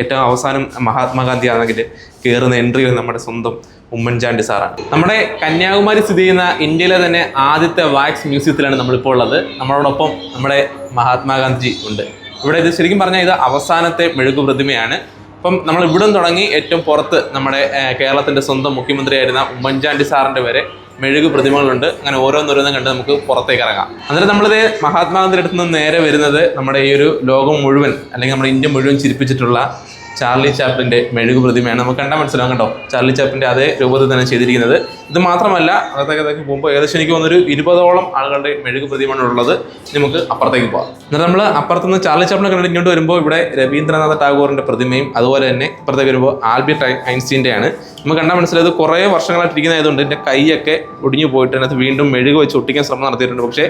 ഏറ്റവും അവസാനം മഹാത്മാഗാന്ധി ആണെങ്കിൽ കയറുന്ന എൻട്രി നമ്മുടെ സ്വന്തം ഉമ്മൻചാണ്ടി സാറാണ്. നമ്മുടെ കന്യാകുമാരി സ്ഥിതി ചെയ്യുന്ന ഇന്ത്യയിലെ തന്നെ ആദ്യത്തെ വാക്സ് മ്യൂസിയത്തിലാണ് നമ്മളിപ്പോൾ ഉള്ളത്. നമ്മളോടൊപ്പം നമ്മുടെ മഹാത്മാഗാന്ധി ഉണ്ട്. ഇവിടെ ഇത് ശരിക്കും പറഞ്ഞാൽ ഇത് അവസാനത്തെ മെഴുകു പ്രതിമയാണ്. അപ്പം നമ്മൾ ഇവിടം തുടങ്ങി ഏറ്റവും പുറത്ത് നമ്മുടെ കേരളത്തിന്റെ സ്വന്തം മുഖ്യമന്ത്രിയായിരുന്ന ഉമ്മൻചാണ്ടി സാറിന്റെ വരെ മെഴുകു പ്രതിമകളുണ്ട്. അങ്ങനെ ഓരോന്നോരോന്നും കണ്ട് നമുക്ക് പുറത്തേക്ക് ഇറങ്ങാം. അന്നേരം നമ്മളിത് മഹാത്മാഗാന്ധിയുടെ അടുത്ത് നിന്ന് നേരെ വരുന്നത് നമ്മുടെ ഈ ഒരു ലോകം മുഴുവൻ അല്ലെങ്കിൽ നമ്മുടെ ഇന്ത്യ മുഴുവൻ ചിരിപ്പിച്ചിട്ടുള്ള ചാർലി ചാപ്പിന്റെ മെഴുകു പ്രതിമയാണ്. നമുക്ക് കണ്ടാൽ മനസ്സിലാവും കണ്ടോ ചാർലി ചാപ്പിന്റെ അതേ രൂപത്തിൽ തന്നെ ചെയ്തിരിക്കുന്നത്. ഇത് മാത്രമല്ല അകത്തേക്ക് പോകുമ്പോൾ ഏകദേശം എനിക്ക് വന്നൊരു ഇരുപതോളം ആളുകളുടെ മെഴുകു പ്രതിമയാണ് ഉള്ളത്. നമുക്ക് അപ്പുറത്തേക്ക് പോകാം എന്നിട്ട് നമ്മൾ അപ്പുറത്തുനിന്ന് ചാർലി ചാപ്പിനെ കണ്ടിട്ട് ഇങ്ങോട്ട് വരുമ്പോൾ ഇവിടെ രവീന്ദ്രനാഥ ടാഗോറിന്റെ പ്രതിമയും അതുപോലെ തന്നെ ഇപ്പുറത്തേക്ക് വരുമ്പോൾ ആൽബർട്ട് ഐൻസ്റ്റീന്റെ ആണ് നമുക്ക് കണ്ടാൽ മനസ്സിലായത് കുറേ വർഷങ്ങളായിട്ട് ഇരിക്കുന്നതായതുകൊണ്ട് എന്റെ കൈയൊക്കെ ഒടിഞ്ഞു പോയിട്ട് അതിനകത്ത് വീണ്ടും മെഴുക് വെച്ച് ഒട്ടിക്കാൻ ശ്രമം നടത്തിയിട്ടുണ്ട്. പക്ഷേ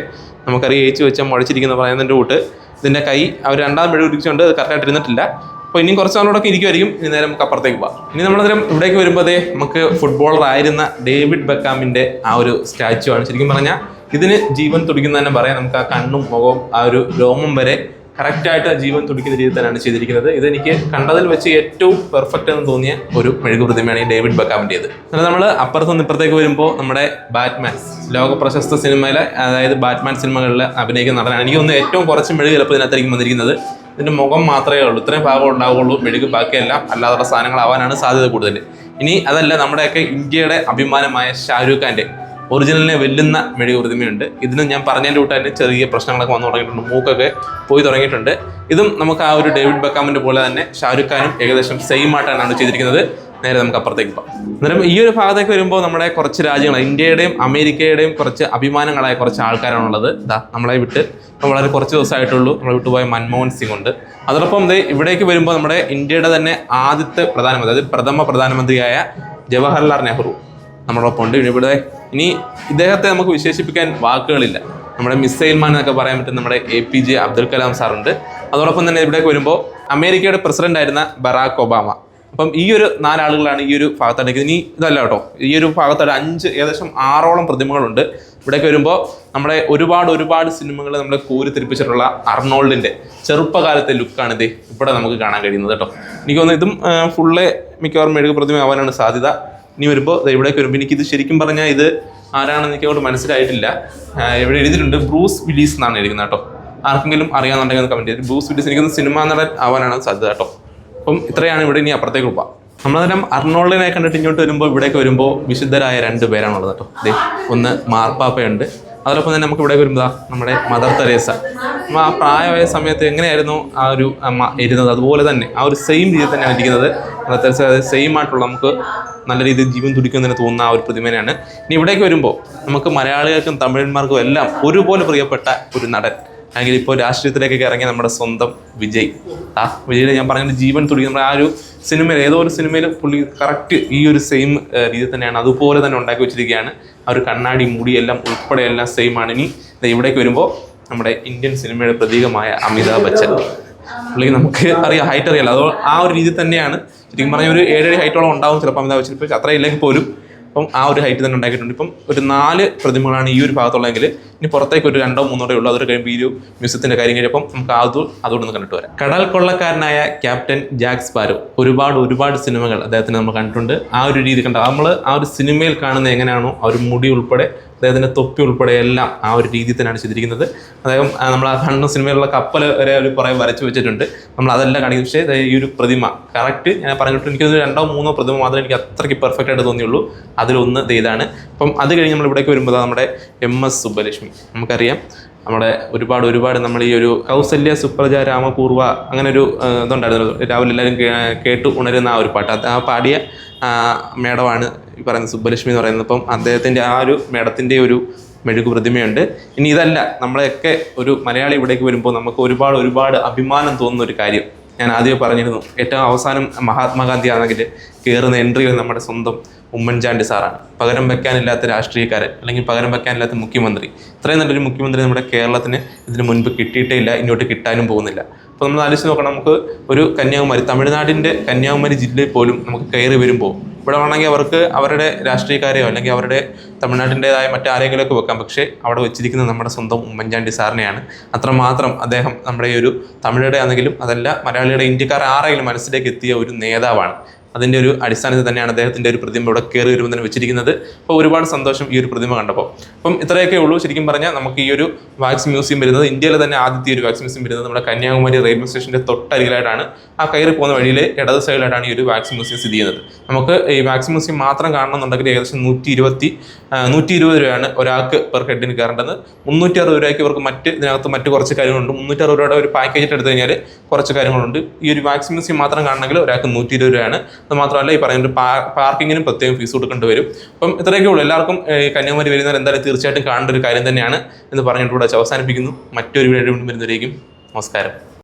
നമുക്കറിയാം ഏച്ചു വെച്ചാൽ മുഴച്ചിരിക്കുന്ന പറയുന്നതിന്റെ കൂട്ട് ഇതിന്റെ കൈ അവർ രണ്ടാം മെഴുക് ഒട്ടിച്ചുകൊണ്ട് അത് കറക്റ്റായിട്ട് ഇരുന്നിട്ടില്ല. അപ്പോൾ ഇനിയും കുറച്ച് നാളോടൊക്കെ ഇരിക്കുമായിരിക്കും ഇനി നേരം നമുക്ക് അപ്പുറത്തേക്ക് പോകാം ഇനി നമ്മളന്നേരം ഇവിടേക്ക് വരുമ്പോൾ അതേ നമുക്ക് ഫുട്ബോളർ ആയിരുന്ന ഡേവിഡ് ബക്കാമിന്റെ ആ ഒരു സ്റ്റാച്ചു ആണ്. ശരിക്കും പറഞ്ഞാൽ ഇതിന് ജീവൻ തുടിക്കുന്ന തന്നെ പറയാം. നമുക്ക് ആ കണ്ണും മുഖവും ആ ഒരു രോമം വരെ കറക്റ്റായിട്ട് ജീവൻ തുടിക്കുന്ന രീതിയിൽ തന്നെയാണ് ചെയ്തിരിക്കുന്നത്. ഇതെനിക്ക് കണ്ടതിൽ വെച്ച് ഏറ്റവും പെർഫെക്റ്റ് എന്ന് തോന്നിയ ഒരു മെഴുകു പ്രതിമയാണ് ഈ ഡേവിഡ് ബക്കാമിന്റെത് എന്നാൽ നമ്മൾ അപ്പുറത്ത് നിന്ന് ഇപ്പുറത്തേക്ക് വരുമ്പോൾ നമ്മുടെ ബാറ്റ്മാൻ ലോക പ്രശസ്ത സിനിമയിലെ അതായത് ബാറ്റ്മാൻ സിനിമകളിൽ അഭിനയിക്കുന്ന നടനാണ്. എനിക്ക് തോന്നുന്നു ഏറ്റവും കുറച്ച് മെഴുക് ചിലപ്പോൾ ഇതിനകത്തായിരിക്കും വന്നിരിക്കുന്നത്. ഇതിന്റെ മുഖം മാത്രമേ ഉള്ളൂ. ഇത്രയും ഭാഗം ഉണ്ടാവുകയുള്ളൂ. മെഴുക് ബാക്കിയെല്ലാം അല്ലാതുള്ള സാധനങ്ങളാവാനാണ് സാധ്യത കൂടുതൽ ഇനി അതല്ല നമ്മുടെയൊക്കെ ഇന്ത്യയുടെ അഭിമാനമായ ഷാരൂഖ് ഖാന്റെ ഒറിജിനലിനെ വെല്ലുന്ന മെഴുക് പ്രതിമയുണ്ട്. ഇതിന് ഞാൻ പറഞ്ഞതിന്റെ കൂട്ട് തന്നെ ചെറിയ പ്രശ്നങ്ങളൊക്കെ വന്നു തുടങ്ങിയിട്ടുണ്ട്. മൂക്കൊക്കെ പോയി തുടങ്ങിയിട്ടുണ്ട്. ഇതും നമുക്ക് ആ ഒരു ഡേവിഡ് ബക്കാമിന്റെ പോലെ തന്നെ ഷാരൂഖ് ഖാനും ഏകദേശം സെയിം ആയിട്ടാണ് ചെയ്തിരിക്കുന്നത്. നേരെ നമുക്ക് അപ്പുറത്തേക്ക് പോകാം. അന്നേരം ഈ ഒരു ഭാഗത്തേക്ക് വരുമ്പോൾ നമ്മുടെ കുറച്ച് രാജ്യങ്ങൾ ഇന്ത്യയുടെയും അമേരിക്കയുടെയും കുറച്ച് അഭിമാനങ്ങളായ കുറച്ച് ആൾക്കാരാണുള്ളത്. ഇതാ നമ്മളെ വിട്ട് വളരെ കുറച്ച് ദിവസമായിട്ടുള്ളൂ നമ്മളെ വിട്ടുപോയ മൻമോഹൻ സിംഗ് ഉണ്ട്. അതോടൊപ്പം ദേ ഇവിടേക്ക് വരുമ്പോൾ നമ്മുടെ ഇന്ത്യയുടെ തന്നെ ആദ്യത്തെ പ്രധാനമന്ത്രി അതായത് പ്രഥമ പ്രധാനമന്ത്രിയായ ജവഹർലാൽ നെഹ്റു നമ്മളൊപ്പം ഉണ്ട്. ഇവിടെ ഇനി ഇദ്ദേഹത്തെ നമുക്ക് വിശേഷിപ്പിക്കാൻ വാക്കുകളില്ല. നമ്മുടെ മിസൈൽ മാൻ എന്നൊക്കെ പറയാൻ പറ്റും നമ്മുടെ A P J Abdul Kalam സാറുണ്ട്. അതോടൊപ്പം തന്നെ ഇവിടേക്ക് വരുമ്പോൾ അമേരിക്കയുടെ പ്രസിഡന്റ് ആയിരുന്ന ബറാക്ക് ഒബാമ. അപ്പം ഈ ഒരു നാലാളുകളാണ് ഈ ഒരു ഭാഗത്തായിട്ട് ഇനി ഇതല്ല കേട്ടോ. ഈ ഒരു ഭാഗത്തായിട്ട് അഞ്ച് ഏകദേശം ആറോളം പ്രതിമകളുണ്ട്. ഇവിടേക്ക് വരുമ്പോൾ നമ്മളെ ഒരുപാട് ഒരുപാട് സിനിമകൾ നമ്മളെ കോരിത്തിരിപ്പിച്ചിട്ടുള്ള അർണോൾഡിന്റെ ചെറുപ്പകാലത്തെ ലുക്കാണിത് ഇവിടെ നമുക്ക് കാണാൻ കഴിയുന്നത് കേട്ടോ. എനിക്ക് തോന്നുന്നു ഇതും ഫുള്ള് മിക്കവാറും മെഴുകു പ്രതിമ ആവാനാണ് സാധ്യത. ഇനി വരുമ്പോൾ ഇവിടേക്ക് വരുമ്പോൾ എനിക്കിത് ശരിക്കും പറഞ്ഞാൽ ഇത് ആരാണെന്ന് എനിക്ക് അവിടെ മനസ്സിലായിട്ടില്ല ഇവിടെ എഴുതിയിട്ടുണ്ട് ബ്രൂസ് വിലീസ് എന്നാണ് എഴുതുന്നത് കേട്ടോ. ആർക്കെങ്കിലും അറിയാമെന്നുണ്ടെങ്കിൽ ഒന്ന് കമന്റ് ബ്രൂസ് വിലീസ് എനിക്കൊന്ന് സിനിമ നടൻ ആവാനാണ് സാധ്യത കേട്ടോ. അപ്പം ഇത്രയാണ് ഇവിടെ ഇനി അപ്പുറത്തേക്ക് പോവാം. നമ്മളന്നേരം അർണോൾഡിനെ കണ്ടിട്ട് ഇങ്ങോട്ട് വരുമ്പോൾ ഇവിടേക്ക് വരുമ്പോൾ വിശുദ്ധരായ രണ്ട് പേരാണുള്ളത് കേട്ടോ. ദേ ഒന്ന് മാർപ്പാപ്പയുണ്ട്. അതോടൊപ്പം തന്നെ നമുക്ക് ഇവിടെ വരുമ്പോൾ നമ്മുടെ മദർ തെരേസ. ആ പ്രായമായ സമയത്ത് എങ്ങനെയായിരുന്നു ആ ഒരു ഇരുന്നത്? അതുപോലെ തന്നെ ആ ഒരു സെയിം രീതിയിൽ തന്നെയാണ് ഇരിക്കുന്നത്. മദർ തെരേസ സെയിം ആയിട്ടുള്ള നമുക്ക് നല്ല രീതിയിൽ ജീവൻ തുടിക്കുന്നതിന് തോന്നുന്ന ആ ഒരു പ്രതിമയാണ് ഇനി ഇവിടേക്ക് വരുമ്പോൾ നമുക്ക് മലയാളികൾക്കും തമിഴന്മാർക്കും എല്ലാം ഒരുപോലെ പ്രിയപ്പെട്ട ഒരു നടൻ. അല്ലെങ്കിൽ ഇപ്പോൾ രാഷ്ട്രീയത്തിലേക്കൊക്കെ ഇറങ്ങിയ നമ്മുടെ സ്വന്തം വിജയ്. ആ വിജയുടെ ഞാൻ പറഞ്ഞ ജീവൻ തുടി നമ്മുടെ ആ ഒരു സിനിമയിൽ ഏതോ ഒരു സിനിമയിൽ പുള്ളി കറക്റ്റ് ഈ ഒരു സെയിം രീതി തന്നെയാണ്. അതുപോലെ തന്നെ ഉണ്ടാക്കി വെച്ചിരിക്കുകയാണ്. ആ ഒരു കണ്ണാടി മുടിയെല്ലാം ഉൾപ്പെടെ എല്ലാം സെയിം ആണ്. ഇനി ഇവിടേക്ക് വരുമ്പോൾ നമ്മുടെ ഇന്ത്യൻ സിനിമയുടെ പ്രതീകമായ അമിതാഭ് ബച്ചൻ. പുള്ളിക്ക് നമുക്ക് അറിയാം ഹൈറ്റ് അറിയാലോ. അതോ ആ ഒരു രീതി തന്നെയാണ്. ശരിക്കും പറഞ്ഞാൽ ഒരു ഏഴര ഹൈറ്റോളം ഉണ്ടാവും ചിലപ്പോൾ അമിതാഭ് ബച്ചൻ. ഇപ്പോൾ അത്ര ഇല്ലെങ്കിൽ പോലും അപ്പം ആ ഒരു ഹൈറ്റ് തന്നെ ഉണ്ടാക്കിയിട്ടുണ്ട്. ഇപ്പം ഒരു നാല് പ്രതിമകളാണ് ഈ ഒരു ഭാഗത്തുള്ളതെങ്കിൽ ഇനി പുറത്തേക്ക് ഒരു രണ്ടോ മൂന്നോ ഉള്ളൂ. അതൊരു കഴിയുമ്പോൾ ഈ ഒരു മ്യൂസിയത്തിന്റെ കാര്യം കഴിയപ്പം നമുക്ക് അത് അതുകൊണ്ട് കണ്ടിട്ട് വരാം. കടൽ കൊള്ളക്കാരനായ ക്യാപ്റ്റൻ ജാക്ക് സ്പാരോ ഒരുപാട് ഒരുപാട് സിനിമകൾ അദ്ദേഹത്തിന് നമ്മൾ കണ്ടിട്ടുണ്ട്. ആ ഒരു രീതി കണ്ട നമ്മൾ ആ ഒരു സിനിമയിൽ കാണുന്ന എങ്ങനെയാണോ ആ ഒരു മുടി ഉൾപ്പെടെ അദ്ദേഹത്തിന്റെ തൊപ്പി ഉൾപ്പെടെ എല്ലാം ആ ഒരു രീതിയിൽ തന്നെയാണ് ചെയ്തിരിക്കുന്നത്. അദ്ദേഹം നമ്മൾ ആ കണ്ണ സിനിമയിലുള്ള കപ്പൽ വരെ ഒരു കുറേ വരച്ചു വെച്ചിട്ടുണ്ട്. നമ്മൾ അതെല്ലാം കാണിക്കും. പക്ഷേ ഈ ഒരു പ്രതിമ കറക്റ്റ് ഞാൻ പറഞ്ഞിട്ട് എനിക്കൊരു രണ്ടോ മൂന്നോ പ്രതിമ മാത്രമേ എനിക്ക് അത്രയ്ക്ക് പെർഫെക്റ്റ് ആയിട്ട് തോന്നിയുള്ളൂ. അതിലൊന്ന് ഇതാണ്. അപ്പം അത് കഴിഞ്ഞ് നമ്മൾ ഇവിടേക്ക് വരുമ്പോൾ നമ്മുടെ എം എസ് സുബ്ബലക്ഷ്മി. നമുക്കറിയാം. നമ്മുടെ ഒരുപാട് ഒരുപാട് നമ്മൾ ഈ ഒരു കൗസല്യ സുപ്രജ രാമപൂർവ അങ്ങനെ ഒരു ഇതുണ്ടായിരുന്നു. രാവിലെ എല്ലാവരും കേട്ടു ഉണരുന്ന ആ ഒരു പാട്ട്. അത് ആ പാടിയ മേടമാണ് ഈ പറയുന്ന സുബ്ബലക്ഷ്മി എന്ന് പറയുന്നത്. അപ്പം അദ്ദേഹത്തിന്റെ ആ ഒരു മേഡത്തിന്റെ ഒരു മെഴുകു പ്രതിമയുണ്ട്. ഇനി ഇതല്ല നമ്മളെയൊക്കെ ഒരു മലയാളി ഇവിടേക്ക് വരുമ്പോൾ നമുക്ക് ഒരുപാട് ഒരുപാട് അഭിമാനം തോന്നുന്ന ഒരു കാര്യം. ഞാൻ ആദ്യമേ പറഞ്ഞിരുന്നു ഏറ്റവും അവസാനം മഹാത്മാഗാന്ധി ആണെങ്കിൽ കയറുന്ന എൻട്രിയിൽ നമ്മുടെ സ്വന്തം ഉമ്മൻചാണ്ടി സാറാണ്. പകരം വെക്കാനില്ലാത്ത രാഷ്ട്രീയക്കാരൻ അല്ലെങ്കിൽ പകരം വെക്കാനില്ലാത്ത മുഖ്യമന്ത്രി. ഇത്രയും നല്ലൊരു മുഖ്യമന്ത്രി നമ്മുടെ കേരളത്തിന് ഇതിന് മുൻപ് കിട്ടിയിട്ടേ ഇല്ല ഇങ്ങോട്ട് കിട്ടാനും പോകുന്നില്ല. അപ്പോൾ നമ്മൾ ആലോചിച്ച് നോക്കണം നമുക്ക് ഒരു കന്യാകുമാരി തമിഴ്നാടിന്റെ കന്യാകുമാരി ജില്ലയിൽ പോലും നമുക്ക് കയറി വരുമ്പോൾ ഇവിടെ വേണമെങ്കിൽ അവർക്ക് അവരുടെ രാഷ്ട്രീയക്കാരെയോ അല്ലെങ്കിൽ അവരുടെ തമിഴ്നാട്ടിന്റെതായ മറ്റാരെങ്കിലുമൊക്കെ വെക്കാം. പക്ഷേ അവിടെ വെച്ചിരിക്കുന്നത് നമ്മുടെ സ്വന്തം ഉമ്മൻചാണ്ടി സാറിനെയാണ്. അത്രമാത്രം അദ്ദേഹം നമ്മുടെ ഈ ഒരു തമിഴരുടെ ആണെങ്കിലും അതല്ല മലയാളിയുടെ ഇന്ത്യക്കാർ ആരെങ്കിലും മനസ്സിലേക്ക് എത്തിയ ഒരു നേതാവാണ് അതിന്റെ ഒരു അടിസ്ഥാനത്തിൽ തന്നെയാണ് അദ്ദേഹത്തിന്റെ ഒരു പ്രതിമ ഇവിടെ കയറി വരുമ്പോൾ തന്നെ വെച്ചിരിക്കുന്നത്. അപ്പോൾ ഒരുപാട് സന്തോഷം ഈ ഒരു പ്രതിമ കണ്ടപ്പോൾ. അപ്പം ഇത്രയൊക്കെ ഉള്ളൂ. ശരിക്കും പറഞ്ഞാൽ നമുക്ക് ഈ ഒരു വാക്സ് മ്യൂസിയം വരുന്നത് ഇന്ത്യയിലെ തന്നെ ആദ്യത്തെ ഒരു വാക്സ് മ്യൂസിയം വരുന്നത് നമ്മുടെ കന്യാകുമാരി റെയിൽവേ സ്റ്റേഷന്റെ തൊട്ടരികിലായിട്ടാണ്. ആ കയറി പോകുന്ന വഴിയിലെ ഇടത് സൈഡിലായിട്ടാണ് ഈ ഒരു വാക്സ് മ്യൂസിയം സ്ഥിതി ചെയ്യുന്നത്. നമുക്ക് ഈ വാക്സ് മ്യൂസിയം മാത്രം കാണണമെന്നുണ്ടെങ്കിൽ ഏകദേശം നൂറ്റി ഇരുപത്തി നൂറ്റി ഇരുപത് രൂപയാണ് ഒരാൾക്ക് പെർ ഹെഡിന് കയറേണ്ടത്. മുന്നൂറ്റി അറുപത് രൂപയ്ക്ക് ഇവർക്ക് മറ്റ് ഇതിനകത്ത് മറ്റ് കുറച്ച് കാര്യങ്ങളുണ്ട്. മുന്നൂറ്റി അറുപത് രൂപയുടെ ഒരു പാക്കേജ് എടുത്തു കഴിഞ്ഞാൽ കുറച്ച് കാര്യങ്ങളുണ്ട്. ഈ ഒരു വാക്സ് മ്യൂസിയം മാത്രം കാണണമെങ്കിൽ ഒരാൾക്ക് നൂറ്റി ഇരുപത് രൂപയാണ്. അത് മാത്രമല്ല ഈ പറയുന്ന പാർക്കിങ്ങിനും പ്രത്യേകം ഫീസ് കൊടുക്കേണ്ടി വരും. അപ്പം ഇത്രയൊക്കെ ഉള്ളൂ. എല്ലാവർക്കും കന്യാകുമാരി വരുന്നവർ എന്തായാലും തീർച്ചയായിട്ടും കാണേണ്ട ഒരു കാര്യം തന്നെയാണ് എന്ന് പറഞ്ഞിട്ട് ഇവിടെ അവസാനിപ്പിക്കുന്നു. മറ്റൊരു വീഡിയോ വരുന്നവരേക്കും നമസ്കാരം.